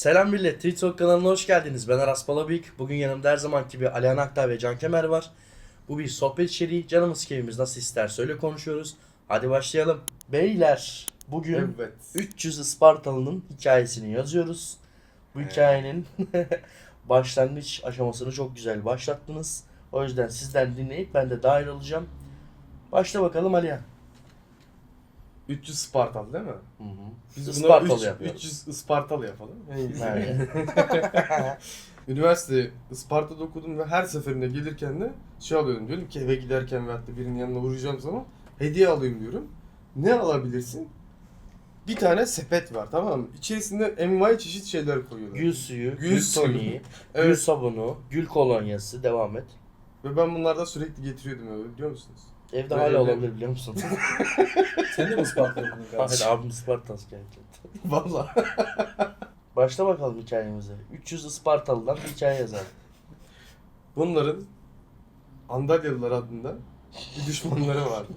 Selam millet, TikTok kanalına hoş geldiniz. Ben Aras Balabik. Bugün yanımda her zaman gibi Alihan Aktağ ve Can Kemer var. Bu bir sohbet içeriği. Canımız keyfimiz nasıl isterse öyle konuşuyoruz. Hadi başlayalım. Beyler, bugün Evet. 300 Ispartalı'nın hikayesini yazıyoruz. Bu hikayenin başlangıç aşamasını çok güzel başlattınız. O yüzden sizden dinleyip ben de dahil olacağım. Başla bakalım Alihan. 300 Spartalı değil mi? Hı hı. Biz Ispartalı buna üç- yapıyoruz. 300 Ispartalı yapalım. Üniversite Isparta'da okudum ve her seferinde gelirken de şey alıyorum diyorum ki eve giderken veyahut da birinin yanına uğrayacağım zaman hediye alayım diyorum. Ne alabilirsin? Bir tane sepet var tamam mı? İçerisinde envai çeşit şeyler koyuyorlar. Gül suyu, gül, Gül suyu. toniği, gül Evet. sabunu, gül kolonyası devam et. Ve ben bunlardan sürekli getiriyordum eve biliyor musunuz? Evde hala olabilir biliyor musun? Sen de mi Isparta'da okudun Hayır kardeşim? abim Spartas geldi. Valla. Başla bakalım hikayemize. 300 Ispartalı'dan bir hikaye yazalım. Bunların Andalyalılar adında bir düşmanları vardı.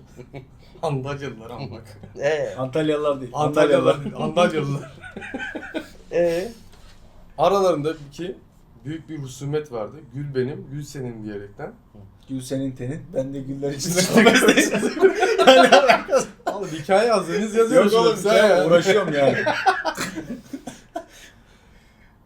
Andalyalılar ama bak. Ee, Antalyalılar değil. Andalyalılar, Andalyalılar. ee, Aralarında ki büyük bir husumet vardı. Gül benim, gül senin diyerekten. Gül senin tenin, ben de güller içinde Oğlum hikaye yazdınız Yok yazıyorsunuz. oğlum sen ya, uğraşıyorum yani.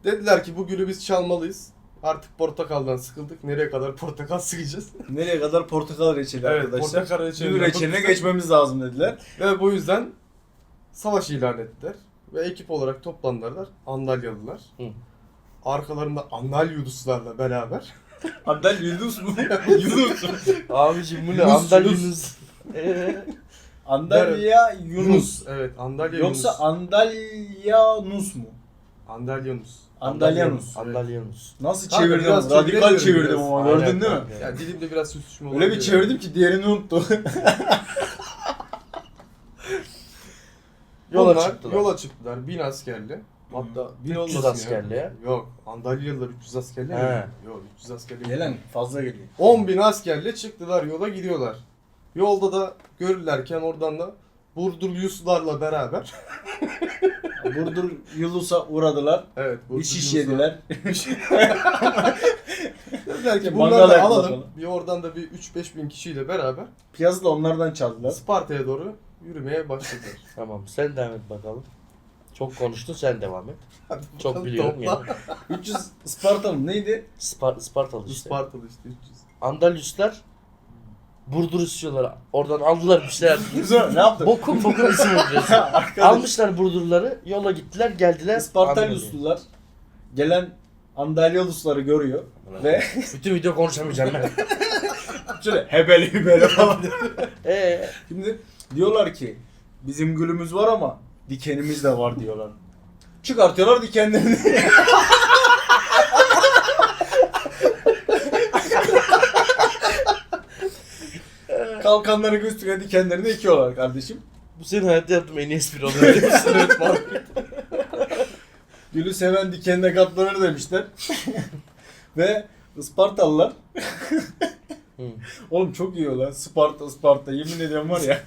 Dediler ki bu gülü biz çalmalıyız. Artık portakaldan sıkıldık. Nereye kadar portakal sıkacağız? Nereye kadar portakal reçeli evet, arkadaşlar. portakal reçeli. Gül reçeline geçmemiz lazım dediler. Ve bu yüzden savaş ilan ettiler. Ve ekip olarak toplandılar. Andalyalılar. Hı. Arkalarında Andalyuduslarla beraber. Andal Yıldız mı? Yunus. abicim bu ne? Yunus, Andal Yunus. Yunus. Ee, Andalya Yunus. Evet, Andalya Yoksa Yunus. Andalyanus mu? Andalyanus. Andalyanus. Andal Yunus. Nasıl Kanka, çevirdim? biraz Radikal çevirdim biraz. ama Aynen gördün değil mi? kanka. Ya dilimde biraz sürtüşme Öyle bir çevirdim ki diğerini unuttu. Yola Bunlar çıktılar. Yola çıktılar. Bin askerli. Hatta bin 300 olmasın ya. askerliğe. Yok. Andalyalılar 300 askerli He. mi? Yok 300 askerli. değil. Gelen fazla geliyor. 10 bin askerle çıktılar yola gidiyorlar. Yolda da görürlerken oradan da Burdurlusularla beraber Burdur Yıldız'a uğradılar. evet Bir şiş Burdurlusu- yediler. Dediler ki bunları da alalım. falan. Bir oradan da bir 3-5 bin kişiyle beraber Piyazı da onlardan çaldılar. Sparta'ya doğru yürümeye başladılar. Tamam sen devam et bakalım. Çok konuştun sen devam et. Çok biliyorum yani. 300 Spartalı neydi? Spar Spartalı işte. Spartalı işte 300. Andalyuslar Burdur istiyorlar. Oradan aldılar bir şeyler. Güzel ne yaptın? Bokun bokun isim veriyorsun. Almışlar Burdurları, yola gittiler, geldiler. Spartalyuslular gelen Andalyalusları görüyor ve Bütün video konuşamayacağım ben. şöyle hebeli hebeli falan. Eee Şimdi diyorlar ki bizim gülümüz var ama dikenimiz de var diyorlar. Çıkartıyorlar dikenlerini. Kalkanların üstüne dikenlerini ekiyorlar kardeşim. bu senin hayatta yaptığım en iyi espri oluyor. evet. Gülü seven dikenine katlanır demişler. Ve Ispartalılar. Oğlum çok iyi lan. Sparta Sparta yemin ediyorum var ya.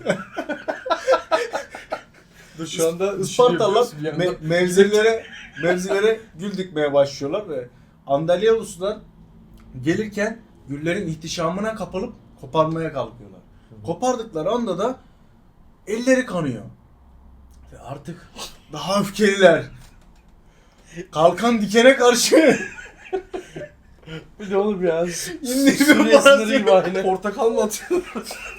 Dur şu anda Ispartalılar biliyorsun bir me- mevzilere mevzilere gül dikmeye başlıyorlar ve Andalyaluslar gelirken güllerin ihtişamına kapılıp koparmaya kalkıyorlar. Kopardıkları anda da elleri kanıyor. Ve artık daha öfkeliler. Kalkan dikene karşı Bu ne oğlum ya? gibi aynı. Portakal mı atıyor?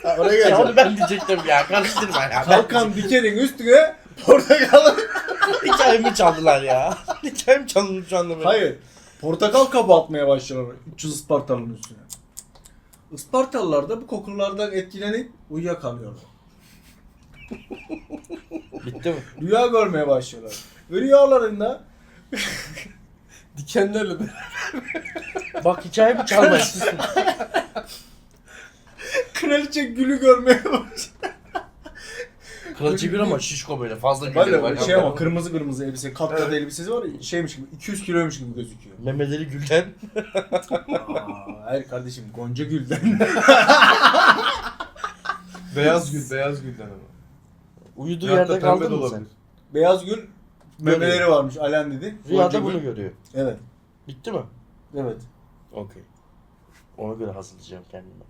Ha, Oraya Ya geleceğim. onu ben diyecektim ya. Karıştırma ya. Ben Kalkan dikenin üstüne portakal. Hikayemi çaldılar ya. Hikayemi çalınmış şu anda benim. Hayır. Portakal kabuğu atmaya başlıyorlar 300 Ispartalı'nın üstüne. Ispartalılar da bu kokulardan etkilenip uyuyakalıyorlar. Bitti mi? Rüya görmeye başlıyorlar. Ve rüyalarında Dikenlerle beraber. Bak hikayemi istiyorsun. kraliçe gülü görmeye başlıyor. Kraliçe bir ama şişko böyle fazla Böyle gülüyor. böyle bak. şey ama kırmızı kırmızı elbise, kat kat Evet. elbisesi var ya şeymiş gibi 200 kiloymuş gibi gözüküyor. Memeleri gülden. Aa, hayır kardeşim Gonca Gül'den. Beyaz gül, beyaz gülden ama. Uyuduğu da yerde pembe de kaldın mı sen? olabilir. Beyaz Gül memeleri varmış Alen dedi. Rüyada bunu görüyor. Evet. Bitti mi? Evet. Okey. Ona göre hazırlayacağım kendimi.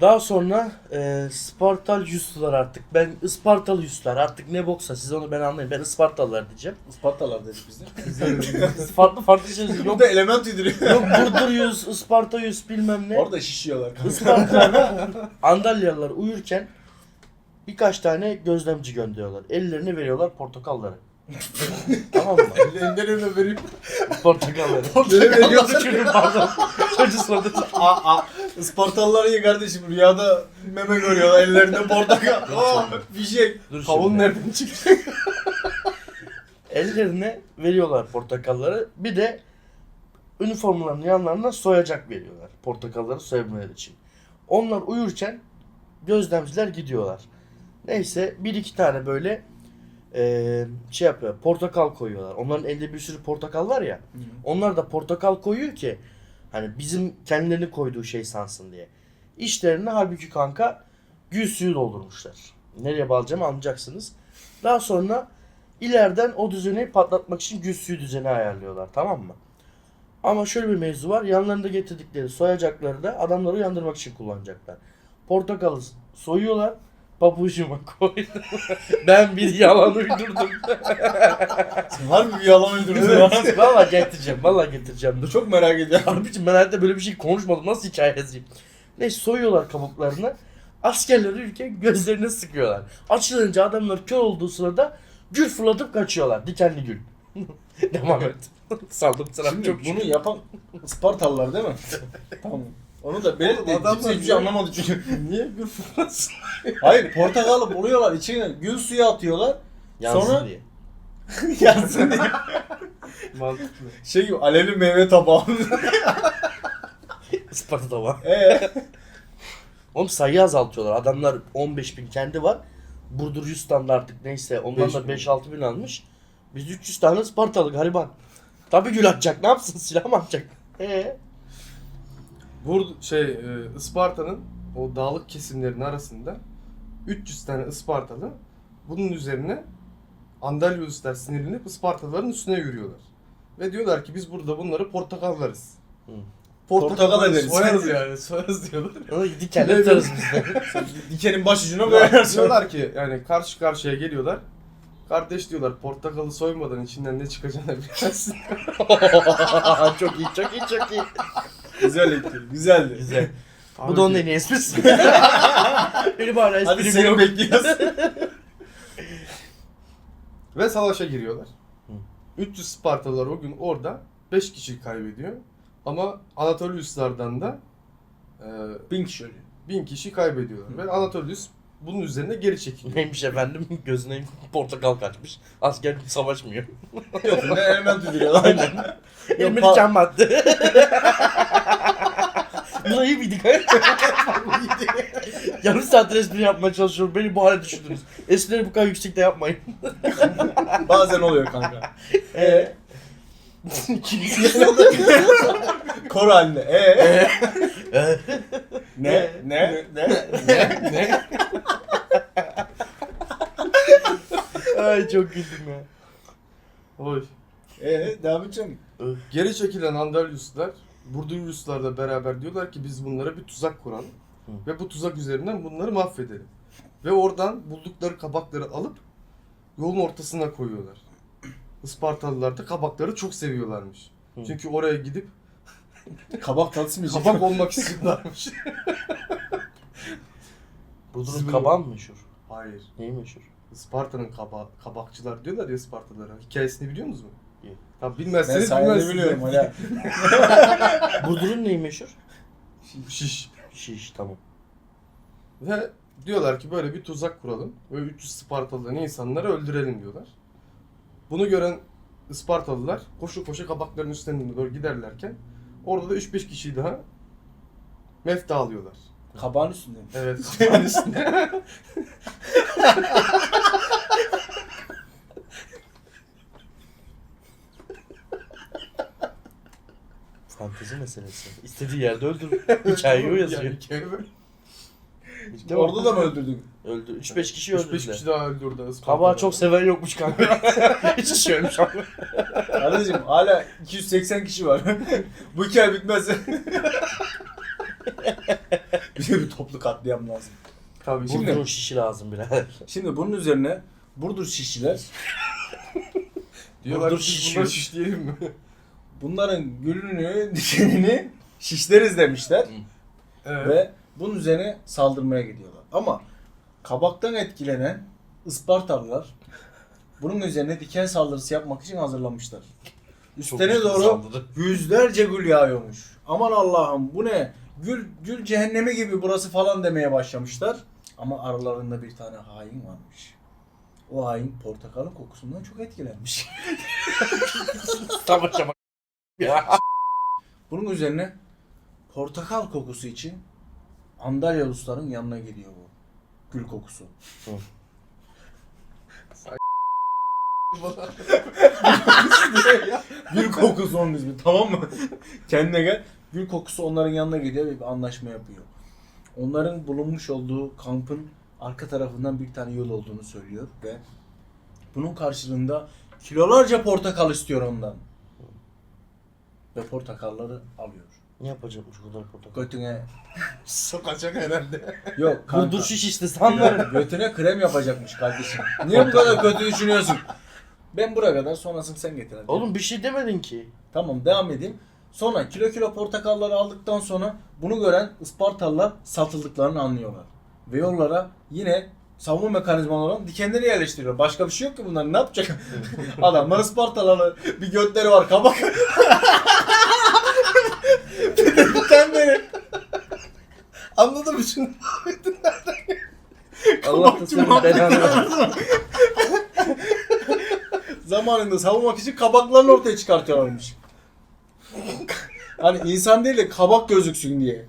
Daha sonra e, Spartal Yuslar artık. Ben Ispartalı Yuslar artık ne boksa siz onu ben anlayın. Ben Ispartalılar diyeceğim. Ispartalar dedik biz de. farklı farklı şey yok. Burada element uyduruyor. Yok Burdur Yus, Isparta Yus bilmem ne. Orada şişiyorlar kanka. Ispartalılar, Andalyalılar uyurken birkaç tane gözlemci gönderiyorlar. Ellerine veriyorlar portakalları. Tamam mı? Ellerinden öyle vereyim. Portakalları. Portakal. Yok düşürdüm pardon. Çocuğu sordu. Aa, aa. Ispartalılar iyi kardeşim rüyada meme görüyorlar ellerinde portakal. Aa, fişek. Dur Kavun şimdi. nereden çıktı? Ellerine veriyorlar portakalları. Bir de üniformaların yanlarına soyacak veriyorlar. Portakalları soyabilmeleri için. Onlar uyurken gözlemciler gidiyorlar. Neyse bir iki tane böyle eee, şey yapıyor. Portakal koyuyorlar. Onların elde bir sürü portakal var ya. Onlar da portakal koyuyor ki hani bizim kendilerini koyduğu şey sansın diye. İşlerine halbuki kanka gül suyu doldurmuşlar. Nereye bağlayacağımı anlayacaksınız. Daha sonra ileriden o düzeni patlatmak için gül suyu düzeni ayarlıyorlar tamam mı? Ama şöyle bir mevzu var. Yanlarında getirdikleri soyacakları da adamları uyandırmak için kullanacaklar. Portakalı soyuyorlar. Pabucuma koydum. ben bir yalan uydurdum. Sen harbi bir yalan uydurdun ya. Valla getireceğim. Valla getireceğim. Dur. Çok merak ediyorum. Abicim ben hayatta böyle bir şey konuşmadım. Nasıl hikaye yazayım? Neyse soyuyorlar kabuklarını. Askerler ülke gözlerine sıkıyorlar. Açılınca adamlar kör olduğu sırada gül fırlatıp kaçıyorlar. Dikenli gül. Devam et. Saldım sıram Şimdi çok bunu yapan Ispartalılar değil mi? tamam. Onu da benim de kimse hiçbir şey anlamadı çünkü. Niye gül fırlasın? Hayır portakalı buluyorlar içine gül suyu atıyorlar. Yansın Sonra- diye. Yansın diye. Mantıklı. Şey gibi alevli meyve tabağı. Isparta'da var. Eee? Oğlum sayıyı azaltıyorlar. Adamlar 15 bin kendi var. Burdur 100 tane artık neyse. Ondan Beş da bin. 5-6 bin almış. Biz 300 tane Ispartalı gariban. Tabii gül atacak. Ne yapsın? Silah mı atacak? Eee? Bur şey e, Isparta'nın o dağlık kesimlerin arasında 300 tane Ispartalı bunun üzerine Andalyuslar sinirlenip Ispartalıların üstüne yürüyorlar. Ve diyorlar ki biz burada bunları portakallarız. Hı. Portakal ederiz. Soyarız yani soyarız diyorlar. Ona dikenle tutarız biz de. Dikenin baş ucuna koyarsın. diyorlar ki yani karşı karşıya geliyorlar. Kardeş diyorlar portakalı soymadan içinden ne çıkacağını bilmezsin. çok iyi, çok iyi, çok iyi. Güzel etti. Güzeldi. Güzel. Bu da onun en iyi esprisi. Benim hala Hadi esprim seni yok. bekliyoruz. Ve savaşa giriyorlar. Hı. 300 Spartalılar o gün orada 5 kişi kaybediyor. Ama Anatoliuslardan da e, Bin kişi ölüyor. 1000 kişi kaybediyorlar. Ve Anatolius bunun üzerine geri çekiliyor. Neymiş efendim gözüne portakal kaçmış. Asker savaşmıyor. Yok ne element uyduruyorlar. Aynen. Elime pa- diken battı. Buna iyi miydik? Yarım saattir espri yapmaya çalışıyorum. Beni bu hale düşürdünüz. Esprileri bu kadar yüksekte yapmayın. Bazen oluyor kanka. Eee? Kor haline. Eee? Eee? ne? Ne? Ne? ne? Ay çok güldüm ya. Oy. Eee devam edeceğim. Geri çekilen Andalyuslar Burdurluslarla beraber diyorlar ki biz bunlara bir tuzak kuralım. Hı. Ve bu tuzak üzerinden bunları mahvedelim. Ve oradan buldukları kabakları alıp yolun ortasına koyuyorlar. Ispartalılar da kabakları çok seviyorlarmış. Hı. Çünkü oraya gidip Kabak tatlısı mı yiyecek? kabak olmak istiyorlarmış. Burdur'un Siz kabağı mı meşhur? Hayır. Neyi meşhur? Isparta'nın kaba kabakçılar diyorlar ya Ispartalılara. Hikayesini biliyor musunuz? Yok. Tabii Ben bilmezseniz sayende bilmezsiniz. biliyorum hala. Burdur'un neyi meşhur? Şiş. Şiş tamam. Ve diyorlar ki böyle bir tuzak kuralım. Ve 300 Spartalı'dan insanları öldürelim diyorlar. Bunu gören Ispartalılar koşu koşu kabakların üstünden doğru giderlerken orada da 3-5 kişiyi daha mefta alıyorlar. Kabağın üstünde mi? Evet kabağın üstüne. Fantezi meselesi. İstediği yerde öldür. Hikayeyi o yazıyor. Yani hikaye böyle. Bitti mi? Orada da mı öldürdün? Öldü. 3-5 kişi 3-5 öldürdüler. kişi daha öldü orada. Kabağı çok seven yokmuş kanka. Hiç kişi ölmüş ama. Kardeşim hala 280 kişi var. Bu hikaye bitmez. Bize bir toplu katliam lazım. Tabii Şimdi- Burnunun şişi lazım birader. Şimdi bunun üzerine Burdur şişçiler Diyorlar Dur, ki biz şişiyor. bunları şişleyelim mi? bunların gülünü, dikenini şişleriz demişler. evet. Ve bunun üzerine saldırmaya gidiyorlar. Ama kabaktan etkilenen Ispartalılar bunun üzerine diken saldırısı yapmak için hazırlanmışlar. Üstlerine güçlü doğru saldırı. yüzlerce gül yağıyormuş. Aman Allah'ım bu ne? Gül gül cehennemi gibi burası falan demeye başlamışlar. Ama aralarında bir tane hain varmış. O hain portakalın kokusundan çok etkilenmiş. Bak. Ya. Bunun üzerine portakal kokusu için Andalyalusların yanına gidiyor bu. Gül kokusu. Gül kokusu onun ismi tamam mı? Kendine gel. Gül kokusu onların yanına gidiyor ve bir anlaşma yapıyor. Onların bulunmuş olduğu kampın arka tarafından bir tane yol olduğunu söylüyor ve bunun karşılığında kilolarca portakal istiyor ondan. Ve portakalları alıyor. Ne yapacakmış o kadar portakal? Götüne Sokacak herhalde. yok kanka. Burdur şiş işte sanırım. Götüne krem yapacakmış kardeşim. Niye bu kadar kötü düşünüyorsun? Ben buraya kadar sonrasını sen getir hadi. Oğlum bir şey demedin ki. Tamam devam edeyim. Sonra kilo kilo portakalları aldıktan sonra bunu gören Ispartalılar satıldıklarını anlıyorlar. Ve yollara yine savunma mekanizmaları olan dikenleri yerleştiriyor. Başka bir şey yok ki bunlar ne yapacak? Adamlar Ispartalılar bir götleri var kabak. de dikenleri. Anladın mı şimdi? Allah da senin belanı versin. Zamanında savunmak için kabaklarını ortaya çıkartıyorlarmış. hani insan değil de kabak gözüksün diye.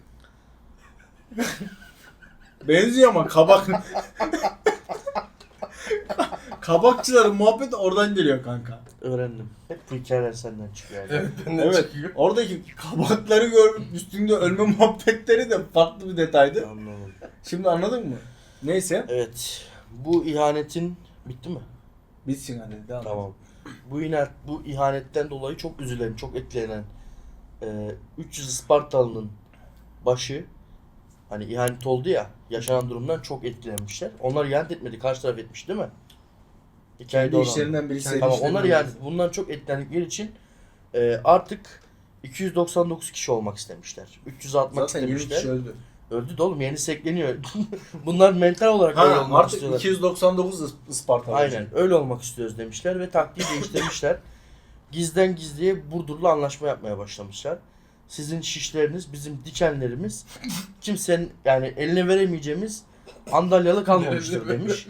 Benziyor ama kabak. Kabakçıların muhabbeti oradan geliyor kanka. Öğrendim. Hep bu hikayeler senden çıkıyor. Yani. Evet benden Evet. çıkıyor. Oradaki kabakları görüp üstünde ölme muhabbetleri de farklı bir detaydı. Anladım. Şimdi anladın mı? Neyse. Evet. Bu ihanetin bitti mi? Bitsin hadi devam. Tamam. Bu ihanet, bu ihanetten dolayı çok üzülen, çok etkilenen e, 300 Ispartalı'nın başı hani ihanet oldu ya yaşanan durumdan çok etkilenmişler. Onlar ihanet etmedi. Karşı taraf etmiş değil mi? Kendi olan. işlerinden birisi. Kendi Tamam işlerinden onlar yani bundan çok etkilendikleri için e, artık 299 kişi olmak istemişler. 300 atmak Zaten 20 istemişler. kişi öldü. Öldü de oğlum yenisi ekleniyor. Bunlar mental olarak öyle Ha, olmak artık istiyorlar. 299 Is- Ispartalı. Aynen öyle olmak istiyoruz demişler ve taktiği değiştirmişler. Gizden gizliye Burdur'la anlaşma yapmaya başlamışlar. Sizin şişleriniz, bizim dikenlerimiz kimsenin yani eline veremeyeceğimiz Andalyalı kalmamıştır demiş.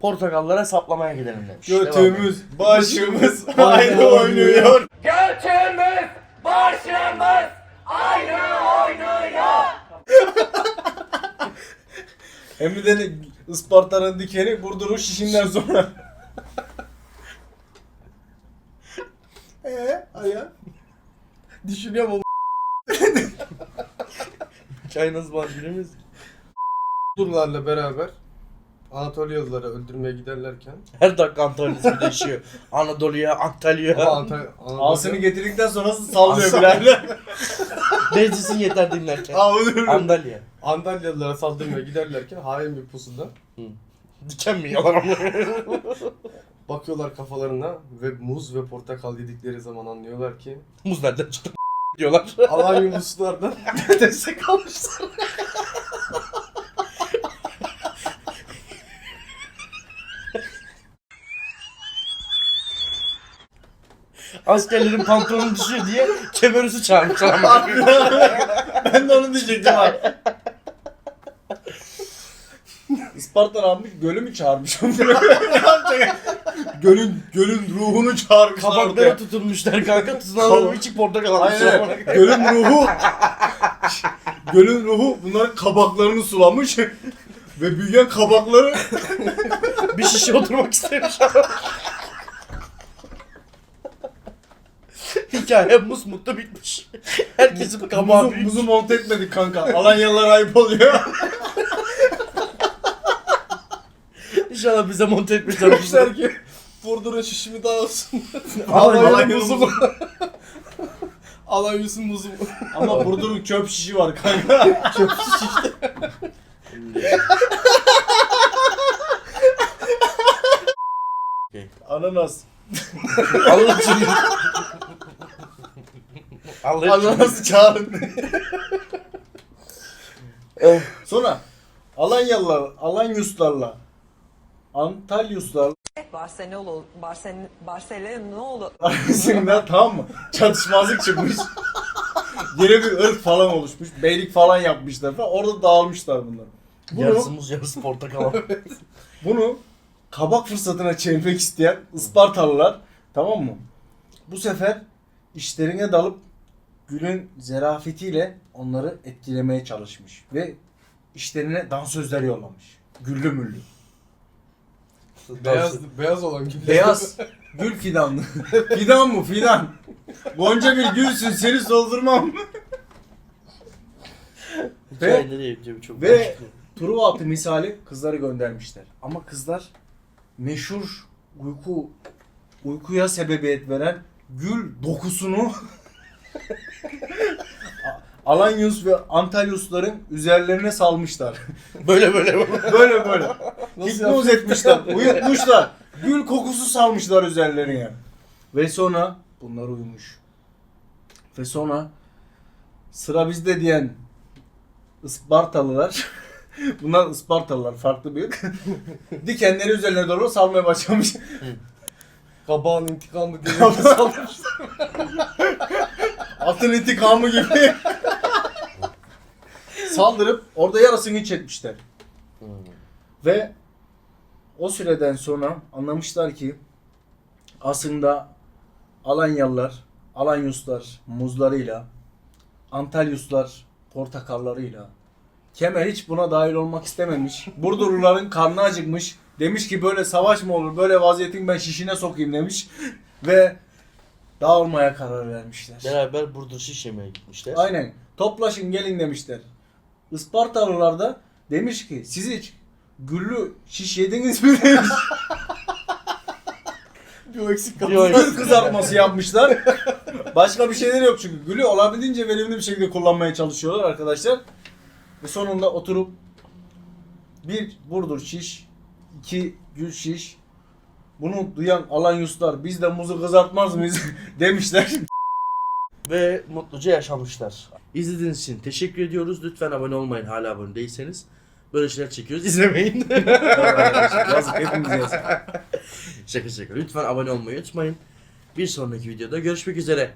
Portakallara saplamaya gidelim demiş. Götümüz, başımız ayrı oynuyor. Götümüz, başımız ayrı oynuyor. Hem de ne Isparta'nın dikeni Burdur'un şişinden sonra. Eee aya. Düşünüyorum o Çay nasıl var bilemiyoruz ki. Durlarla beraber Anatolyalıları öldürmeye giderlerken Her dakika Antalya ismi değişiyor. Anadolu'ya, ama Antalya. Antal- Anadolu- Ağzını getirdikten sonra sallıyor birader. Benzisin yeter dinlerken. Ağzını Andalya. Andalyalılara saldırmaya giderlerken hain bir pusuda Diken mi yalan ama? bakıyorlar kafalarına ve muz ve portakal yedikleri zaman anlıyorlar ki Muz nereden çıktı diyorlar. Alanyum puslardan destek almışlar. Askerlerin pantolonu düşüyor diye kemerüsü çağırmışlar ama. ben de onu diyecektim abi. Isparta almış gölü mü çağırmış? Ne yapacak? gölün gölün ruhunu çağırmışlar Kabaklara ortaya. tutulmuşlar kanka. Tutunan içik portakal. Aynen. amına. Gölün ruhu Gölün ruhu bunların kabaklarını sulamış ve büyüyen kabakları Bir şişe oturmak istemiş. Hikaye mus mutlu bitmiş. Herkesin kabağı muzu, büyük. muzu monte etmedik kanka. Alanyalılar ayıp oluyor. İnşallah bize monte etmişler. Demişler ki Burdur'un şişimi daha olsun. Alanya'nın muzu muzu mu? Alanya'sın muzu mu? Ama Burdur'un çöp şişi var kanka. Çöp şiş işte. Ananas. Allah için. Allah için. Ananası çağırın. Sonra Alanyalılar, Alanyuslarla Antalyuslar Barcelona Barcelona Barcelona arasında tamam mı? Çatışmazlık çıkmış. Yine bir ırk falan oluşmuş. Beylik falan yapmışlar falan. Orada dağılmışlar bunlar. Bunu, Yarısı muz yarısı portakal. bunu kabak fırsatına çevirmek isteyen Ispartalılar tamam mı? Bu sefer işlerine dalıp Gül'ün zerafetiyle onları etkilemeye çalışmış. Ve işlerine dansözler yollamış. Güllü müllü. Beyaz, beyaz olan gibi. Beyaz gül fidanlı. Fidan mı fidan? Gonca bir gülsün seni soldurmam. Ve çok ve- ediyorum. Truvaltı misali kızları göndermişler. Ama kızlar meşhur uyku uykuya sebebiyet veren gül dokusunu Alanyus ve Antalyusların üzerlerine salmışlar. Böyle böyle böyle. böyle böyle. Hipnoz etmişler, uyutmuşlar. Gül kokusu salmışlar üzerlerine. Ve sonra bunlar uyumuş. Ve sonra sıra bizde diyen Ispartalılar Bunlar Ispartalılar farklı bir ırk. Dikenleri üzerine doğru salmaya başlamış. Kabağın intikamı diye salmış. Atın intikamı gibi. Saldırıp orada yarasını çekmişler. Hmm. Ve o süreden sonra anlamışlar ki aslında Alanyalılar, Alanyuslar muzlarıyla, Antalyuslar portakallarıyla, Kemer hiç buna dahil olmak istememiş. Burdurluların karnı acıkmış. Demiş ki böyle savaş mı olur, böyle vaziyetin ben şişine sokayım demiş. Ve dağılmaya karar vermişler. Beraber Burdur şiş yemeye gitmişler. Aynen. Toplaşın gelin demişler. Ispartalılar da demiş ki siz hiç güllü şiş yediniz mi demiş. Bir eksik kaldı. Gül kızartması yapmışlar. Başka bir şeyleri yok çünkü. Gülü olabildiğince verimli bir şekilde kullanmaya çalışıyorlar arkadaşlar. Ve sonunda oturup bir Burdur şiş, iki gül şiş. Bunu duyan Alanyuslar biz de muzu kızartmaz mıyız demişler. Ve mutluca yaşamışlar. İzlediğiniz için teşekkür ediyoruz. Lütfen abone olmayın hala abone değilseniz. Böyle şeyler çekiyoruz. izlemeyin. yazık hepimiz yazık. şaka şaka. Lütfen abone olmayı unutmayın. Bir sonraki videoda görüşmek üzere.